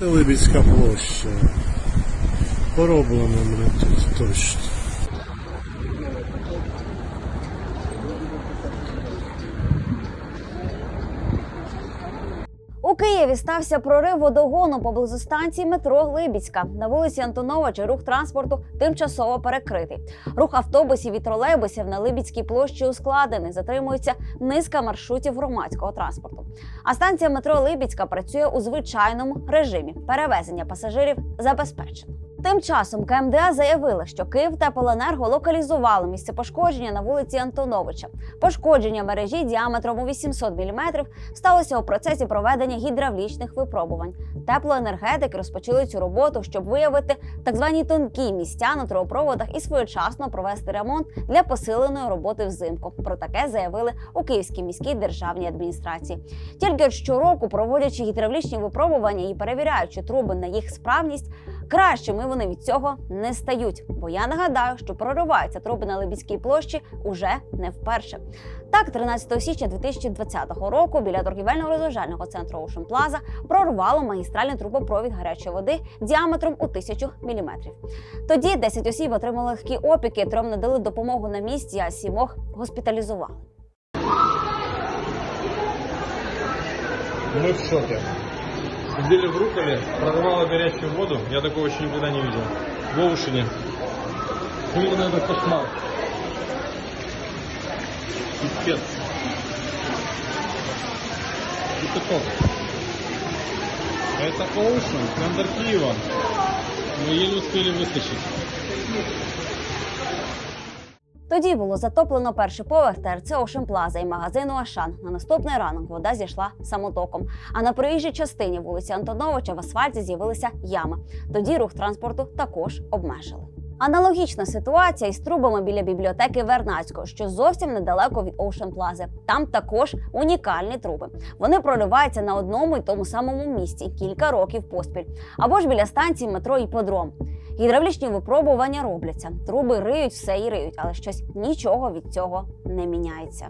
Либідська площа. Пороблено мене тут точно. У Києві стався прорив водогону поблизу станції метро Либіцька. На вулиці Антоновича рух транспорту тимчасово перекритий. Рух автобусів і тролейбусів на Либідській площі ускладений. Затримується низка маршрутів громадського транспорту. А станція метро Либідська працює у звичайному режимі. Перевезення пасажирів забезпечено. Тим часом КМДА заявила, що Київтеплоенерго локалізувало місце пошкодження на вулиці Антоновича. Пошкодження мережі діаметром у 800 мм сталося у процесі проведення гідравлічних випробувань. Теплоенергетики розпочали цю роботу, щоб виявити так звані тонкі місця на трубопроводах і своєчасно провести ремонт для посиленої роботи взимку. Про таке заявили у Київській міській державній адміністрації. Тільки щороку, проводячи гідравлічні випробування і перевіряючи труби на їх справність, кращими вони від цього не стають. Бо я нагадаю, що прориваються труби на Либідській площі уже не вперше. Так, 13 січня 2020 року біля торгівельно-розважального центру Ocean Plaza прорвало магістральний трубопровід гарячої води діаметром у тисячу міліметрів. Тоді 10 осіб отримали легкі опіки, трьом надали допомогу на місці, а сімох госпіталізували. Мы в шоке. Сидели в руколе, прорвало горячую воду. Я такого еще никогда не видел. В Оушене. Наверное, это кошмар. Пипец. Топ. Это Оушен, центр Киева. Мы еле успели выскочить. Тоді було затоплено перший поверх ТРЦ Ocean і магазину Ашан. На наступний ранок вода зійшла самотоком. А на проїжджій частині вулиці Антоновича в асфальті з'явилися ями. Тоді рух транспорту також обмежили. Аналогічна ситуація із трубами біля бібліотеки Вернацького, що зовсім недалеко від Ocean Plaza. Там також унікальні труби. Вони прориваються на одному й тому самому місці кілька років поспіль, або ж біля станції метро Іподром. Гідравлічні випробування робляться. Труби риють все і риють, але щось нічого від цього не міняється.